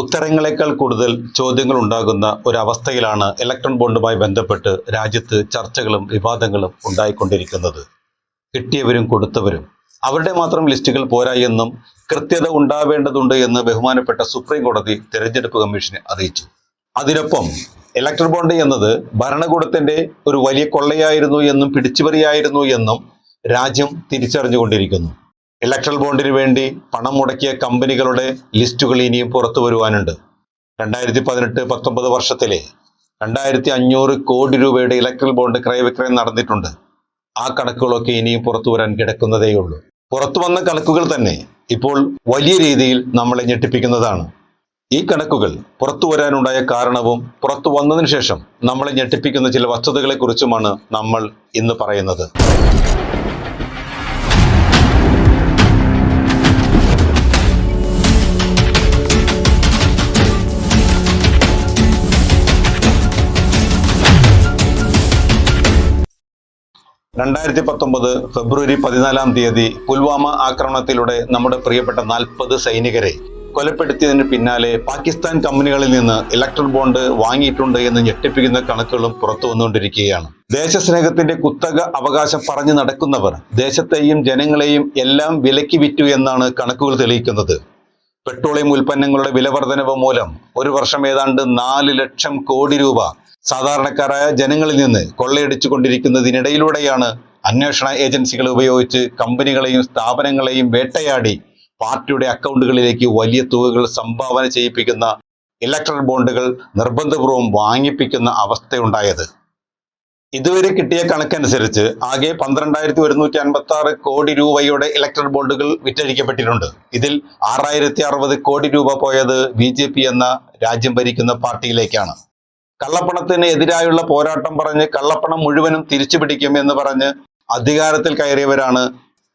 ഉത്തരങ്ങളെക്കാൾ കൂടുതൽ ചോദ്യങ്ങൾ ഉണ്ടാകുന്ന ഒരവസ്ഥയിലാണ് ഇലക്ട്രോൺ ബോണ്ടുമായി ബന്ധപ്പെട്ട് രാജ്യത്ത് ചർച്ചകളും വിവാദങ്ങളും ഉണ്ടായിക്കൊണ്ടിരിക്കുന്നത്. കിട്ടിയവരും കൊടുത്തവരും. അവരുടെ മാത്രം ലിസ്റ്റുകൾ പോരായെന്നും കൃത്യത ഉണ്ടാവേണ്ടതുണ്ട് എന്ന് ബഹുമാനപ്പെട്ട സുപ്രീം കോടതി തെരഞ്ഞെടുപ്പ് കമ്മീഷനെ അറിയിച്ചു. അതിനൊപ്പം ഇലക്ട്രോൺ ബോണ്ട് എന്നത് ഭരണകൂടത്തിന്റെ ഒരു വലിയ കൊള്ളയായിരുന്നു എന്നും പിടിച്ചുപറിയായിരുന്നു എന്നും രാജ്യം തിരിച്ചറിഞ്ഞുകൊണ്ടിരിക്കുന്നു. ഇലക്ട്രൽ ബോണ്ടിന് വേണ്ടി പണം മുടക്കിയ കമ്പനികളുടെ ലിസ്റ്റുകൾ ഇനിയും പുറത്തു വരുവാനുണ്ട്. രണ്ടായിരത്തി പതിനെട്ട് പത്തൊമ്പത് വർഷത്തിലെ രണ്ടായിരത്തി അഞ്ഞൂറ് കോടി രൂപയുടെ ഇലക്ട്രൽ ബോണ്ട് ക്രയവിക്രയം നടന്നിട്ടുണ്ട്. ആ കണക്കുകളൊക്കെ ഇനിയും പുറത്തു വരാൻ കിടക്കുന്നതേയുള്ളൂ പുറത്തു വന്ന കണക്കുകൾ തന്നെ ഇപ്പോൾ വലിയ രീതിയിൽ നമ്മളെ ഞെട്ടിപ്പിക്കുന്നതാണ്. ഈ കണക്കുകൾ പുറത്തു വരാനുണ്ടായ കാരണവും പുറത്തു വന്നതിന് ശേഷം നമ്മളെ ഞെട്ടിപ്പിക്കുന്ന ചില വസ്തുതകളെ കുറിച്ചുമാണ് നമ്മൾ ഇന്ന് പറയുന്നത്. രണ്ടായിരത്തി പത്തൊമ്പത് ഫെബ്രുവരി പതിനാലാം തീയതി പുൽവാമ ആക്രമണത്തിലൂടെ നമ്മുടെ പ്രിയപ്പെട്ട നാൽപ്പത് സൈനികരെ കൊലപ്പെടുത്തിയതിന് പിന്നാലെ പാകിസ്ഥാൻ കമ്പനികളിൽ നിന്ന് ഇലക്ട്രൽ ബോണ്ട് വാങ്ങിയിട്ടുണ്ട് എന്ന് ഞെട്ടിപ്പിക്കുന്ന കണക്കുകളും പുറത്തു വന്നുകൊണ്ടിരിക്കുകയാണ്. ദേശസ്നേഹത്തിന്റെ കുത്തക അവകാശം പറഞ്ഞു നടക്കുന്നവർ ദേശത്തെയും ജനങ്ങളെയും എല്ലാം വിലക്കി വിറ്റു എന്നാണ് കണക്കുകൾ തെളിയിക്കുന്നത്. പെട്രോളിയം ഉൽപ്പന്നങ്ങളുടെ വിലവർധനവ് മൂലം ഒരു വർഷം ഏതാണ്ട് നാല് ലക്ഷം കോടി രൂപ സാധാരണക്കാരായ ജനങ്ങളിൽ നിന്ന് കൊള്ളയടിച്ചു കൊണ്ടിരിക്കുന്നതിനിടയിലൂടെയാണ് അന്വേഷണ ഏജൻസികൾ ഉപയോഗിച്ച് കമ്പനികളെയും സ്ഥാപനങ്ങളെയും വേട്ടയാടി പാർട്ടിയുടെ അക്കൗണ്ടുകളിലേക്ക് വലിയ തുകകൾ സംഭാവന ചെയ്യിപ്പിക്കുന്ന ഇലക്ട്രൽ ബോണ്ടുകൾ നിർബന്ധപൂർവം വാങ്ങിപ്പിക്കുന്ന അവസ്ഥയുണ്ടായത്. ഇതുവരെ കിട്ടിയ കണക്കനുസരിച്ച് ആകെ പന്ത്രണ്ടായിരത്തി ഒരുന്നൂറ്റി അൻപത്തി ആറ് കോടി രൂപയുടെ ഇലക്ട്രൽ ബോണ്ടുകൾ വിറ്റഴിക്കപ്പെട്ടിട്ടുണ്ട്. ഇതിൽ ആറായിരത്തി അറുപത് കോടി രൂപ പോയത് ബി ജെ പി എന്ന രാജ്യം ഭരിക്കുന്ന പാർട്ടിയിലേക്കാണ്. കള്ളപ്പണത്തിന് എതിരായുള്ള പോരാട്ടം പറഞ്ഞ് കള്ളപ്പണം മുഴുവനും തിരിച്ചു പിടിക്കും എന്ന് പറഞ്ഞ് അധികാരത്തിൽ കയറിയവരാണ്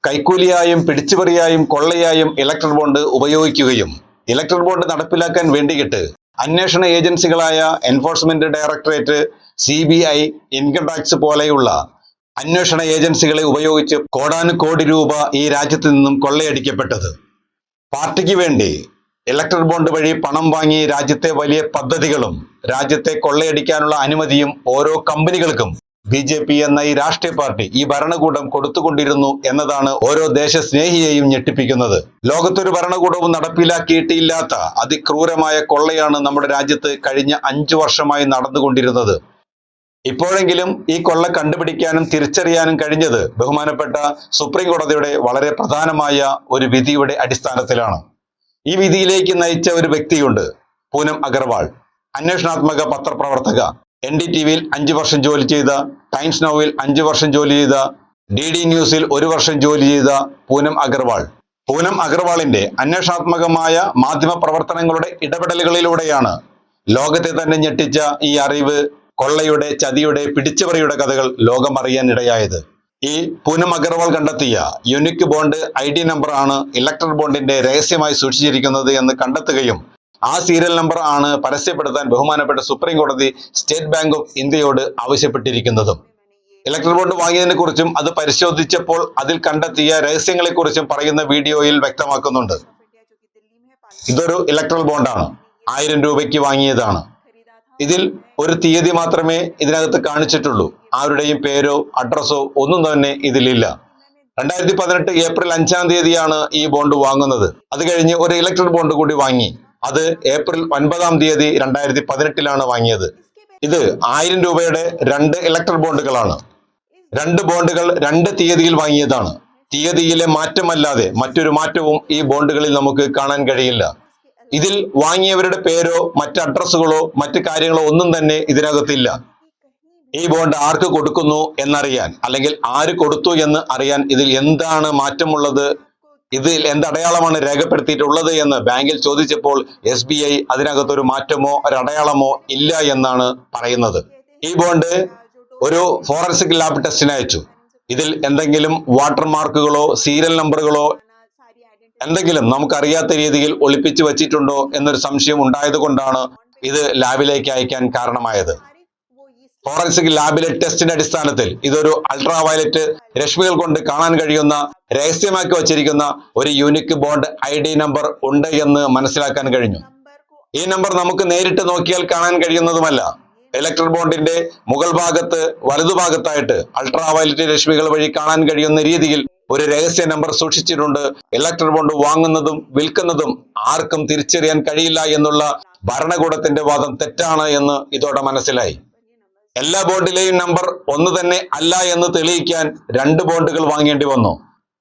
കൈക്കൂലിയായും പിടിച്ചുപറിയായും കൊള്ളയായും ഇലക്ട്രൽ ബോണ്ട് ഉപയോഗിക്കുകയും ഇലക്ട്രൽ ബോണ്ട് നടപ്പിലാക്കാൻ വേണ്ടിയിട്ട് അന്വേഷണ ഏജൻസികളായ enforcement directorate C B I income tax പോലെയുള്ള അന്വേഷണ ഏജൻസികളെ ഉപയോഗിച്ച് കോടാനുകോടി രൂപ ഈ രാജ്യത്തു നിന്നും കൊള്ളയടിക്കപ്പെട്ടത്. പാർട്ടിക്ക് വേണ്ടി ഇലക്ട്രൽ ബോണ്ട് വഴി പണം വാങ്ങി രാജ്യത്തെ വലിയ പദ്ധതികളും രാജ്യത്തെ കൊള്ളയടിക്കാനുള്ള അനുമതിയും ഓരോ കമ്പനികൾക്കും ബി ജെ പി എന്ന ഈ രാഷ്ട്രീയ പാർട്ടി ഈ ഭരണകൂടം കൊടുത്തുകൊണ്ടിരുന്നു എന്നതാണ് ഓരോ ദേശസ്നേഹിയെയും ഞെട്ടിപ്പിക്കുന്നത്. ലോകത്തൊരു ഭരണകൂടവും നടപ്പിലാക്കിയിട്ടില്ലാത്ത അതിക്രൂരമായ കൊള്ളയാണ് നമ്മുടെ രാജ്യത്ത് കഴിഞ്ഞ അഞ്ചു വർഷമായി നടന്നുകൊണ്ടിരുന്നത്. ഇപ്പോഴെങ്കിലും ഈ കൊള്ള കണ്ടുപിടിക്കാനും തിരിച്ചറിയാനും കഴിഞ്ഞത് ബഹുമാനപ്പെട്ട സുപ്രീം കോടതിയുടെ വളരെ പ്രധാനമായ ഒരു വിധിയുടെ അടിസ്ഥാനത്തിലാണ്. ഈ വിധിയിലേക്ക് നയിച്ച ഒരു വ്യക്തിയുണ്ട് പൂനം അഗർവാൾ. അന്വേഷണാത്മക പത്രപ്രവർത്തക. എൻ ഡി ടി വിയിൽ അഞ്ചു വർഷം ജോലി ചെയ്ത ടൈംസ് നോവിൽ അഞ്ചു വർഷം ജോലി ചെയ്ത ഡി ഡി ന്യൂസിൽ ഒരു വർഷം ജോലി ചെയ്ത പൂനം അഗർവാൾ. പൂനം അഗർവാളിന്റെ അന്വേഷണാത്മകമായ മാധ്യമ പ്രവർത്തനങ്ങളുടെ ഇടപെടലുകളിലൂടെയാണ് ലോകത്തെ തന്നെ ഞെട്ടിച്ച ഈ അറിവ് കൊള്ളയുടെ ചതിയുടെ പിടിച്ചുപറിയുടെ കഥകൾ ലോകം അറിയാൻ ഇടയായത് ഈ പൂനം അഗർവാൾ കണ്ടെത്തിയ unique bond I D number ആണ് ഇലക്ട്രൽ ബോണ്ടിന്റെ രഹസ്യമായി സൂക്ഷിച്ചിരിക്കുന്നത് എന്ന് കണ്ടെത്തുകയും ആ സീരിയൽ നമ്പർ ആണ് പരസ്യപ്പെടുത്താൻ ബഹുമാനപ്പെട്ട സുപ്രീം കോടതി സ്റ്റേറ്റ് ബാങ്ക് ഓഫ് ഇന്ത്യയോട് ആവശ്യപ്പെട്ടിരിക്കുന്നതും. ഇലക്ട്രൽ ബോണ്ട് വാങ്ങിയതിനെ കുറിച്ചും അത് പരിശോധിച്ചപ്പോൾ അതിൽ കണ്ടെത്തിയ രഹസ്യങ്ങളെ കുറിച്ചും പറയുന്ന വീഡിയോയിൽ വ്യക്തമാക്കുന്നുണ്ട്. ഇതൊരു ഇലക്ട്രൽ ബോണ്ടാണ് ആയിരം രൂപയ്ക്ക് വാങ്ങിയതാണ്. ഇതിൽ ഒരു തീയതി മാത്രമേ ഇതിനകത്ത് കാണിച്ചിട്ടുള്ളൂ. ആരുടെയും പേരോ അഡ്രസ്സോ ഒന്നും തന്നെ ഇതിലില്ല. രണ്ടായിരത്തി പതിനെട്ട് ഏപ്രിൽ അഞ്ചാം തീയതിയാണ് ഈ ബോണ്ട് വാങ്ങുന്നത്. അത് കഴിഞ്ഞ് ഒരു ഇലക്ട്രിക് ബോണ്ട് കൂടി വാങ്ങി. അത് ഏപ്രിൽ ഒൻപതാം തീയതി രണ്ടായിരത്തി പതിനെട്ടിലാണ് വാങ്ങിയത്. ഇത് ആയിരം രൂപയുടെ രണ്ട് ഇലക്ട്രിക് ബോണ്ടുകളാണ്. രണ്ട് ബോണ്ടുകൾ രണ്ട് തീയതിയിൽ വാങ്ങിയതാണ്. തീയതിയിലെ മാറ്റമല്ലാതെ മറ്റൊരു മാറ്റവും ഈ ബോണ്ടുകളിൽ നമുക്ക് കാണാൻ കഴിയില്ല. ഇതിൽ വാങ്ങിയവരുടെ പേരോ മറ്റ് അഡ്രസ്സുകളോ മറ്റ് കാര്യങ്ങളോ ഒന്നും തന്നെ ഇതിനകത്തില്ല. ഈ ബോണ്ട് ആർക്ക് കൊടുക്കുന്നു എന്നറിയാൻ അല്ലെങ്കിൽ ആര് കൊടുത്തു എന്ന് അറിയാൻ ഇതിൽ എന്താണ് മാറ്റമുള്ളത് ഇതിൽ എന്തടയാളമാണ് രേഖപ്പെടുത്തിയിട്ടുള്ളത് എന്ന് ബാങ്കിൽ ചോദിച്ചപ്പോൾ എസ് ബി ഐ അതിനകത്തൊരു മാറ്റമോ ഒരു അടയാളമോ ഇല്ല എന്നാണ് പറയുന്നത്. ഈ ബോണ്ട് ഒരു ഫോറൻസിക് ലാബ് ടെസ്റ്റിന് അയച്ചു. ഇതിൽ എന്തെങ്കിലും വാട്ടർമാർക്കുകളോ സീരിയൽ നമ്പറുകളോ എന്തെങ്കിലും നമുക്കറിയാത്ത രീതിയിൽ ഒളിപ്പിച്ചു വച്ചിട്ടുണ്ടോ എന്നൊരു സംശയം ഉണ്ടായത് കൊണ്ടാണ് ഇത് ലാബിലേക്ക് അയക്കാൻ കാരണമായത്. ഫോറൻസിക് ലാബിലെ ടെസ്റ്റിന്റെ അടിസ്ഥാനത്തിൽ ഇതൊരു അൾട്രാ വയലറ്റ് രശ്മികൾ കൊണ്ട് കാണാൻ കഴിയുന്ന രഹസ്യമാക്കി വച്ചിരിക്കുന്ന ഒരു unique bond I D number ഉണ്ട് എന്ന് മനസ്സിലാക്കാൻ കഴിഞ്ഞു. ഈ നമ്പർ നമുക്ക് നേരിട്ട് നോക്കിയാൽ കാണാൻ കഴിയുന്നതുമല്ല. ഇലക്ട്രൽ ബോണ്ടിന്റെ മുകൾ ഭാഗത്ത് വലതുഭാഗത്തായിട്ട് അൾട്രാ വയലറ്റ് രശ്മികൾ വഴി കാണാൻ കഴിയുന്ന രീതിയിൽ ഒരു രഹസ്യ നമ്പർ സൂക്ഷിച്ചിട്ടുണ്ട്. ഇലക്ട്രൽ ബോണ്ട് വാങ്ങുന്നതും വിൽക്കുന്നതും ആർക്കും തിരിച്ചറിയാൻ കഴിയില്ല എന്നുള്ള ഭരണകൂടത്തിന്റെ വാദം തെറ്റാണ് എന്ന് ഇതോടെ മനസ്സിലായി. എല്ലാ ബോണ്ടിലെയും നമ്പർ ഒന്ന് തന്നെ അല്ല എന്ന് തെളിയിക്കാൻ രണ്ട് ബോണ്ടുകൾ വാങ്ങേണ്ടി വന്നു.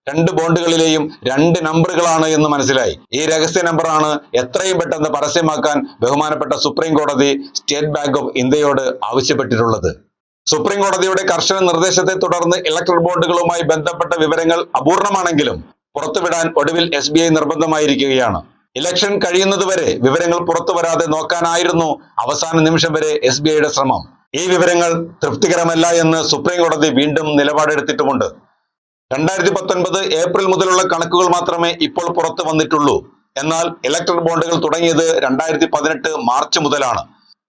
രണ്ട് ബോണ്ടുകളിലെയും രണ്ട് നമ്പറുകളാണ് എന്ന് മനസ്സിലായി. ഈ രഹസ്യ നമ്പറാണ് എത്രയും പെട്ടെന്ന് പരസ്യമാക്കാൻ ബഹുമാനപ്പെട്ട സുപ്രീം കോടതി സ്റ്റേറ്റ് ബാങ്ക് ഓഫ് ഇന്ത്യയോട് ആവശ്യപ്പെട്ടിട്ടുള്ളത്. സുപ്രീം കോടതിയുടെ കർശന നിർദ്ദേശത്തെ തുടർന്ന് ഇലക്ട്രൽ ബോണ്ടുകളുമായി ബന്ധപ്പെട്ട വിവരങ്ങൾ അപൂർണമാണെങ്കിലും പുറത്തുവിടാൻ ഒടുവിൽ എസ് ബി ഐ നിർബന്ധമായിരിക്കുകയാണ്. ഇലക്ഷൻ കഴിയുന്നതുവരെ വിവരങ്ങൾ പുറത്തു വരാതെ നോക്കാനായിരുന്നു അവസാന നിമിഷം വരെ എസ് ബി ഐയുടെ ശ്രമം. ഈ വിവരങ്ങൾ തൃപ്തികരമല്ല എന്ന് സുപ്രീം കോടതി വീണ്ടും നിലപാടെടുത്തിട്ടുമുണ്ട്. രണ്ടായിരത്തി പത്തൊൻപത് ഏപ്രിൽ മുതലുള്ള കണക്കുകൾ മാത്രമേ ഇപ്പോൾ പുറത്തു വന്നിട്ടുള്ളൂ. എന്നാൽ ഇലക്ട്രൽ ബോണ്ടുകൾ തുടങ്ങിയത് രണ്ടായിരത്തി പതിനെട്ട് മാർച്ച് മുതലാണ്.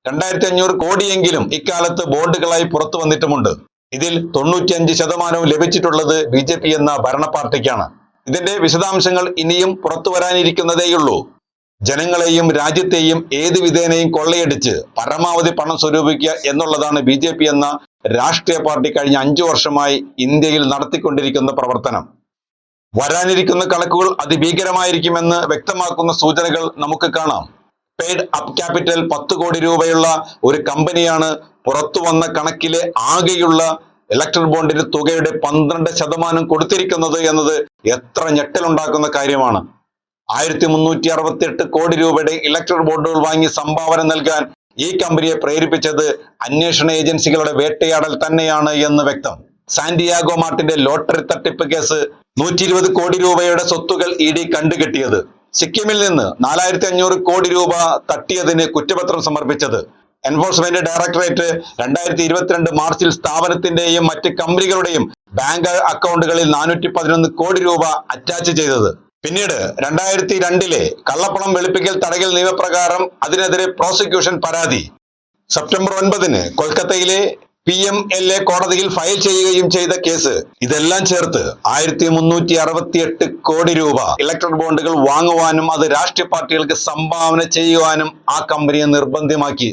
രണ്ടായിരത്തി അഞ്ഞൂറ് കോടിയെങ്കിലും ഇക്കാലത്ത് ബോണ്ടുകളായി പുറത്തു വന്നിട്ടുമുണ്ട്. ഇതിൽ തൊണ്ണൂറ്റിയഞ്ച് ശതമാനവും ലഭിച്ചിട്ടുള്ളത് ബി ജെ പി എന്ന ഭരണ പാർട്ടിക്കാണ്. ഇതിന്റെ വിശദാംശങ്ങൾ ഇനിയും പുറത്തു വരാനിരിക്കുന്നതേയുള്ളൂ. ജനങ്ങളെയും രാജ്യത്തെയും ഏത് വിധേനയും കൊള്ളയടിച്ച് പരമാവധി പണം സ്വരൂപിക്കുക എന്നുള്ളതാണ് ബി ജെ പി എന്ന രാഷ്ട്രീയ പാർട്ടി കഴിഞ്ഞ അഞ്ചു വർഷമായി ഇന്ത്യയിൽ നടത്തിക്കൊണ്ടിരിക്കുന്ന പ്രവർത്തനം. വരാനിരിക്കുന്ന കണക്കുകൾ അതിഭീകരമായിരിക്കുമെന്ന് വ്യക്തമാക്കുന്ന സൂചനകൾ നമുക്ക് കാണാം. പെയ്ഡ് അപ് ക്യാപിറ്റൽ പത്ത് കോടി രൂപയുള്ള ഒരു കമ്പനിയാണ്. പുറത്തു വന്ന കണക്കിലെ ആകെയുള്ള ഇലക്ട്രൽ ബോണ്ടിന്റെ തുകയുടെ പന്ത്രണ്ട് ശതമാനം കൊടുത്തിരിക്കുന്നത് എന്നത് എത്ര ഞെട്ടലുണ്ടാക്കുന്ന കാര്യമാണ്. ആയിരത്തി മുന്നൂറ്റി അറുപത്തി എട്ട് കോടി രൂപയുടെ ഇലക്ട്രൽ ബോണ്ടുകൾ വാങ്ങി സംഭാവന നൽകാൻ ഈ കമ്പനിയെ പ്രേരിപ്പിച്ചത് അന്വേഷണ ഏജൻസികളുടെ വേട്ടയാടൽ തന്നെയാണ് എന്ന് വ്യക്തം. സാന്റിയാഗോ മാർട്ടിന്റെ ലോട്ടറി തട്ടിപ്പ് കേസ് നൂറ്റി കോടി രൂപയുടെ സ്വത്തുകൾ ഇ ഡി കണ്ടുകെട്ടിയത്. സിക്കിമിൽ നിന്ന് നാലായിരത്തി അഞ്ഞൂറ് കോടി രൂപ തട്ടിയതിന് കുറ്റപത്രം സമർപ്പിച്ചത്. എൻഫോഴ്സ്മെന്റ് ഡയറക്ടറേറ്റ് രണ്ടായിരത്തി ഇരുപത്തിരണ്ട് മാർച്ചിൽ സ്ഥാപനത്തിന്റെയും മറ്റ് കമ്പനികളുടെയും ബാങ്ക് അക്കൗണ്ടുകളിൽ നാനൂറ്റി പതിനൊന്ന് കോടി രൂപ അറ്റാച്ച് ചെയ്തത്. പിന്നീട് രണ്ടായിരത്തി രണ്ടിലെ കള്ളപ്പണം വെളുപ്പിക്കൽ തടയൽ നിയമപ്രകാരം അതിനെതിരെ പ്രോസിക്യൂഷൻ പരാതി. സെപ്റ്റംബർ ഒൻപതിന് കൊൽക്കത്തയിലെ പി എം എൽ എ കോടതിയിൽ ഫയൽ ചെയ്യുകയും ചെയ്ത കേസ്. ഇതെല്ലാം ചേർത്ത് ആയിരത്തി മുന്നൂറ്റി അറുപത്തി എട്ട് കോടി രൂപ ഇലക്ട്രിക് ബോണ്ടുകൾ വാങ്ങുവാനും അത് രാഷ്ട്രീയ പാർട്ടികൾക്ക് സംഭാവന ചെയ്യുവാനും ആ കമ്പനിയെ നിർബന്ധമാക്കി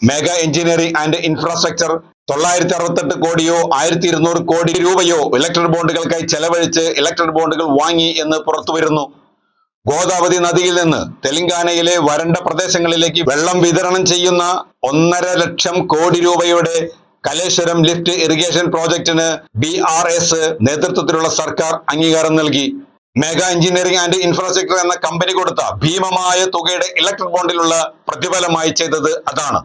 മെഗാ എഞ്ചിനീയറിംഗ് ആൻഡ് ഇൻഫ്രാസ്ട്രക്ചർ തൊള്ളായിരത്തി അറുപത്തെട്ട് കോടിയോ ആയിരത്തി ഇരുന്നൂറ് കോടി രൂപയോ ഇലക്ട്രിക് ബോണ്ടുകൾക്കായി ചെലവഴിച്ച് ഇലക്ട്രിക് ബോണ്ടുകൾ വാങ്ങി എന്ന് പുറത്തു വരുന്നു ഗോദാവതി നദിയിൽ നിന്ന് തെലങ്കാനയിലെ വരണ്ട പ്രദേശങ്ങളിലേക്ക് വെള്ളം വിതരണം ചെയ്യുന്ന ഒന്നര ലക്ഷം കോടി രൂപയുടെ കലേശ്വരം ലിഫ്റ്റ് ഇറിഗേഷൻ പ്രോജക്ടിന് ബി ആർ എസ് നേതൃത്വത്തിലുള്ള സർക്കാർ അംഗീകാരം നൽകി. മെഗാ എഞ്ചിനീയറിംഗ് ആൻഡ് ഇൻഫ്രാസ്ട്രക്ചർ എന്ന കമ്പനി കൊടുത്ത ഭീമമായ തുകയുടെ ഇലക്ട്രിക് ബോണ്ടിലുള്ള പ്രതിഫലമായി ചെയ്തത് അതാണ്.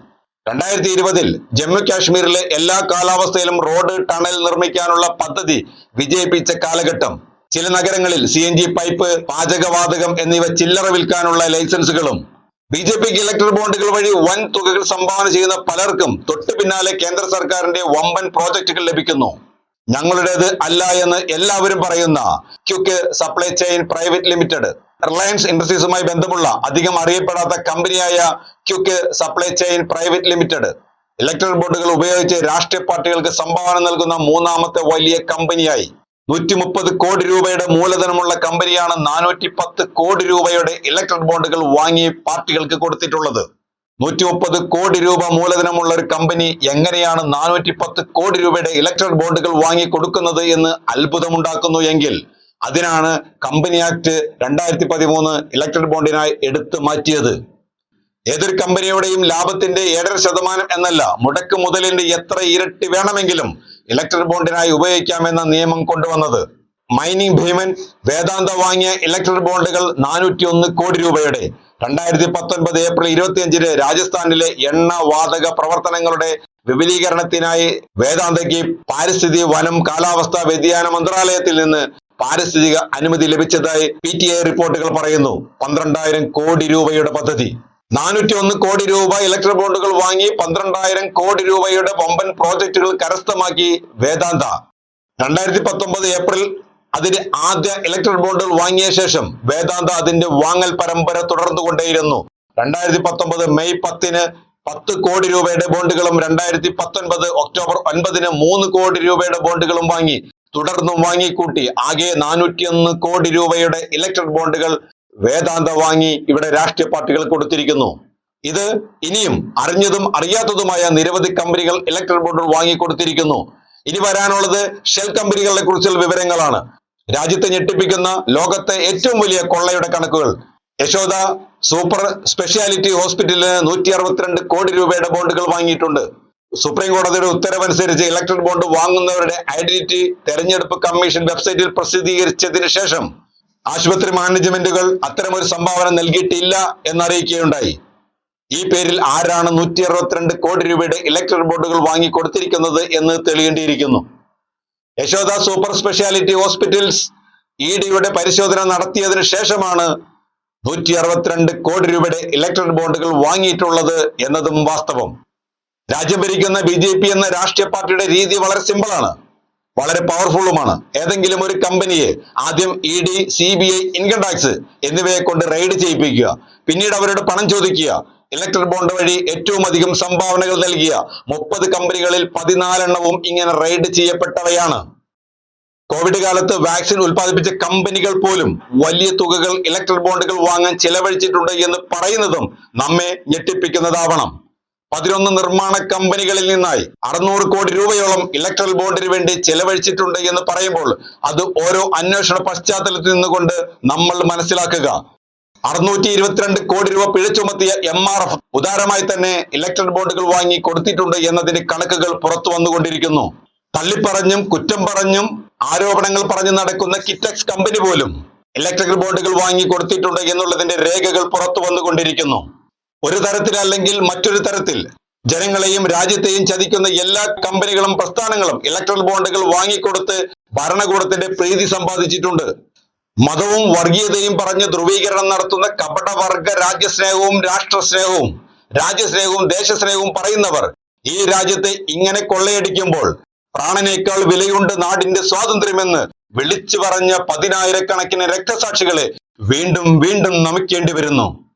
രണ്ടായിരത്തി ഇരുപതിൽ ജമ്മു കാശ്മീരിലെ എല്ലാ കാലാവസ്ഥയിലും റോഡ് ടണൽ നിർമ്മിക്കാനുള്ള പദ്ധതി വിജയിപ്പിച്ച കാലഘട്ടം. ചില നഗരങ്ങളിൽ സി പൈപ്പ് പാചകവാതകം എന്നിവ ചില്ലറ വിൽക്കാനുള്ള ലൈസൻസുകളും ബി ജെ പിക്ക് ഇലക്ട്രൽ ബോണ്ടുകൾ വഴി വൻ തുകകൾ സംഭാവന ചെയ്യുന്ന പലർക്കും തൊട്ടു പിന്നാലെ കേന്ദ്ര സർക്കാരിന്റെ വമ്പൻ പ്രോജക്റ്റുകൾ ലഭിക്കുന്നു. ഞങ്ങളുടേത് അല്ല എന്ന് എല്ലാവരും പറയുന്ന quick supply chain private limited Reliance ഇൻഡസ്ട്രീസുമായി ബന്ധമുള്ള അധികം അറിയപ്പെടാത്ത കമ്പനിയായ quick supply chain private limited electoral ബോർഡുകൾ ഉപയോഗിച്ച് രാഷ്ട്രീയ പാർട്ടികൾക്ക് സംഭാവന നൽകുന്ന മൂന്നാമത്തെ വലിയ കമ്പനിയായി നൂറ്റി മുപ്പത് കോടി രൂപയുടെ മൂലധനമുള്ള കമ്പനിയാണ് നാനൂറ്റി പത്ത് കോടി രൂപയുടെ ഇലക്ട്രിക് ബോണ്ടുകൾ വാങ്ങി പാർട്ടികൾക്ക് കൊടുത്തിട്ടുള്ളത്. നൂറ്റി മുപ്പത് കോടി രൂപ മൂലധനമുള്ള ഒരു കമ്പനി എങ്ങനെയാണ് നാനൂറ്റി പത്ത് കോടി രൂപയുടെ ഇലക്ട്രിക് ബോണ്ടുകൾ വാങ്ങി കൊടുക്കുന്നത് എന്ന് അത്ഭുതമുണ്ടാക്കുന്നു എങ്കിൽ അതിനാണ് കമ്പനി ആക്ട് രണ്ടായിരത്തി പതിമൂന്ന് ഇലക്ട്രിക് ബോണ്ടിനായി എടുത്തു മാറ്റിയത്. ഏതൊരു കമ്പനിയുടെയും ലാഭത്തിന്റെ ഏഴര ശതമാനം എന്നല്ല മുടക്ക് മുതലിന്റെ എത്ര ഇരട്ടി വേണമെങ്കിലും ഇലക്ട്രൽ ബോണ്ടിനായി ഉപയോഗിക്കാമെന്ന നിയമം കൊണ്ടുവന്നത്. മൈനിങ് ഭീമൻ വേദാന്ത വാങ്ങിയ ഇലക്ട്രൽ ബോണ്ടുകൾ നാനൂറ്റി ഒന്ന് കോടി രൂപയുടെ. രണ്ടായിരത്തി പത്തൊൻപത് ഏപ്രിൽ ഇരുപത്തിയഞ്ചിന് രാജസ്ഥാനിലെ എണ്ണ വാതക പ്രവർത്തനങ്ങളുടെ വിപുലീകരണത്തിനായി വേദാന്തയ്ക്ക് പാരിസ്ഥിതി വനം കാലാവസ്ഥാ വ്യതിയാന മന്ത്രാലയത്തിൽ നിന്ന് പാരിസ്ഥിതിക അനുമതി ലഭിച്ചതായി പി ടി ഐ റിപ്പോർട്ടുകൾ പറയുന്നു. പന്ത്രണ്ടായിരം കോടി രൂപയുടെ പദ്ധതി. നാനൂറ്റി ഒന്ന് കോടി രൂപ ഇലക്ട്രിക് ബോണ്ടുകൾ വാങ്ങി പന്ത്രണ്ടായിരം കോടി രൂപയുടെ വമ്പൻ പ്രോജക്റ്റുകൾ കരസ്ഥമാക്കി വേദാന്ത. രണ്ടായിരത്തി പത്തൊമ്പത് ഏപ്രിൽ അതിന് ആദ്യ ഇലക്ട്രിക് ബോണ്ടുകൾ വാങ്ങിയ ശേഷം വേദാന്ത അതിന്റെ വാങ്ങൽ പരമ്പര തുടർന്നുകൊണ്ടേയിരുന്നു. രണ്ടായിരത്തി പത്തൊമ്പത് മെയ് പത്തിന് പത്ത് കോടി രൂപയുടെ ബോണ്ടുകളും രണ്ടായിരത്തി പത്തൊൻപത് ഒക്ടോബർ ഒൻപതിന് മൂന്ന് കോടി രൂപയുടെ ബോണ്ടുകളും വാങ്ങി. തുടർന്നും വാങ്ങിക്കൂട്ടി. ആകെ നാനൂറ്റിയൊന്ന് കോടി രൂപയുടെ ഇലക്ട്രിക് ബോണ്ടുകൾ വേദാന്ത വാങ്ങി ഇവിടെ രാഷ്ട്രീയ പാർട്ടികൾ കൊടുത്തിരിക്കുന്നു. ഇത് ഇനിയും അറിഞ്ഞതും അറിയാത്തതുമായ നിരവധി കമ്പനികൾ ഇലക്ട്രിക് ബോർഡുകൾ വാങ്ങിക്കൊടുത്തിരിക്കുന്നു ഇനി വരാനുള്ളത് ഷെൽ കമ്പനികളെ കുറിച്ചുള്ള വിവരങ്ങളാണ്. രാജ്യത്തെ ഞെട്ടിപ്പിക്കുന്ന ലോകത്തെ ഏറ്റവും വലിയ കൊള്ളയുടെ കണക്കുകൾ. യശോദ സൂപ്പർ സ്പെഷ്യാലിറ്റി ഹോസ്പിറ്റലിന് നൂറ്റി അറുപത്തിരണ്ട് കോടി രൂപയുടെ ബോണ്ടുകൾ വാങ്ങിയിട്ടുണ്ട്. സുപ്രീം കോടതിയുടെ ഉത്തരവനുസരിച്ച് ഇലക്ട്രിക് ബോണ്ട് വാങ്ങുന്നവരുടെ ഐഡന്റിറ്റി തെരഞ്ഞെടുപ്പ് കമ്മീഷൻ വെബ്സൈറ്റിൽ പ്രസിദ്ധീകരിച്ചതിന് ശേഷം ആശുപത്രി മാനേജ്മെന്റുകൾ അത്തരമൊരു സംഭാവന നൽകിയിട്ടില്ല എന്നറിയിക്കുകയുണ്ടായി. ഈ പേരിൽ ആരാണ് നൂറ്റി അറുപത്തിരണ്ട് കോടി രൂപയുടെ ഇലക്ട്രിക് ബോർഡുകൾ വാങ്ങി കൊടുത്തിരിക്കുന്നത് എന്ന് തെളിയേണ്ടിയിരിക്കുന്നു. Yashoda super speciality hospitals E ഡിയുടെ പരിശോധന നടത്തിയതിനു ശേഷമാണ് നൂറ്റി അറുപത്തിരണ്ട് കോടി രൂപയുടെ ഇലക്ട്രിക് ബോണ്ടുകൾ വാങ്ങിയിട്ടുള്ളത് എന്നതും വാസ്തവം. രാജ്യം ഭരിക്കുന്ന ബി എന്ന രാഷ്ട്രീയ പാർട്ടിയുടെ രീതി വളരെ സിമ്പിളാണ് വളരെ പവർഫുള്ളുമാണ് ഏതെങ്കിലും ഒരു കമ്പനിയെ ആദ്യം E D C B I income tax എന്നിവയെ കൊണ്ട് റെയ്ഡ് ചെയ്യിപ്പിക്കുക. പിന്നീട് അവരുടെ പണം ചോദിക്കുക. ഇലക്ട്രിക് ബോണ്ട് വഴി ഏറ്റവും അധികം സംഭാവനകൾ നൽകിയ മുപ്പത് കമ്പനികളിൽ പതിനാലെണ്ണവും ഇങ്ങനെ റെയ്ഡ് ചെയ്യപ്പെട്ടവയാണ്. കോവിഡ് കാലത്ത് വാക്സിൻ ഉൽപ്പാദിപ്പിച്ച കമ്പനികൾ പോലും വലിയ തുകകൾ ഇലക്ട്രിക് ബോണ്ടുകൾ വാങ്ങാൻ ചെലവഴിച്ചിട്ടുണ്ട് എന്ന് പറയുന്നതും നമ്മെ ഞെട്ടിപ്പിക്കുന്നതാവണം. പതിനൊന്ന് നിർമ്മാണ കമ്പനികളിൽ നിന്നായി അറുന്നൂറ് കോടി രൂപയോളം ഇലക്ട്രൽ ബോർഡിന് വേണ്ടി ചെലവഴിച്ചിട്ടുണ്ട് എന്ന് പറയുമ്പോൾ അത് ഓരോ അന്വേഷണ പശ്ചാത്തലത്തിൽ നിന്നുകൊണ്ട് നമ്മൾ മനസ്സിലാക്കുക. അറുന്നൂറ്റി ഇരുപത്തിരണ്ട് കോടി രൂപ പിഴ ചുമത്തിയ എം ആർ എഫ് ഉദാരമായി തന്നെ ഇലക്ട്രൽ ബോണ്ടുകൾ വാങ്ങി കൊടുത്തിട്ടുണ്ട് എന്നതിന്റെ കണക്കുകൾ പുറത്തു വന്നുകൊണ്ടിരിക്കുന്നു. തള്ളിപ്പറഞ്ഞും കുറ്റം പറഞ്ഞും ആരോപണങ്ങൾ പറഞ്ഞു നടക്കുന്ന കിറ്റക്സ് കമ്പനി പോലും ഇലക്ട്രിക്കൽ ബോണ്ടുകൾ വാങ്ങി കൊടുത്തിട്ടുണ്ട് എന്നുള്ളതിന്റെ രേഖകൾ പുറത്തു വന്നുകൊണ്ടിരിക്കുന്നു. ഒരു തരത്തിലല്ലെങ്കിൽ മറ്റൊരു തരത്തിൽ ജനങ്ങളെയും രാജ്യത്തെയും ചതിക്കുന്ന എല്ലാ കമ്പനികളും പ്രസ്ഥാനങ്ങളും ഇലക്ട്രൽ ബോണ്ടുകൾ വാങ്ങിക്കൊടുത്ത് ഭരണകൂടത്തിന്റെ പ്രീതി സമ്പാദിച്ചിട്ടുണ്ട്. മതവും വർഗീയതയും പറഞ്ഞ് ധ്രുവീകരണം നടത്തുന്ന കപടവർഗ രാജ്യസ്നേഹവും രാഷ്ട്രസ്നേഹവും രാജ്യസ്നേഹവും ദേശസ്നേഹവും പറയുന്നവർ ഈ രാജ്യത്തെ ഇങ്ങനെ കൊള്ളയടിക്കുമ്പോൾ പ്രാണനേക്കാൾ വിലയുണ്ട് നാടിന്റെ സ്വാതന്ത്ര്യമെന്ന് വിളിച്ചു പറഞ്ഞ പതിനായിരക്കണക്കിന് രക്തസാക്ഷികളെ വീണ്ടും വീണ്ടും നമിക്കേണ്ടി വരുന്നു.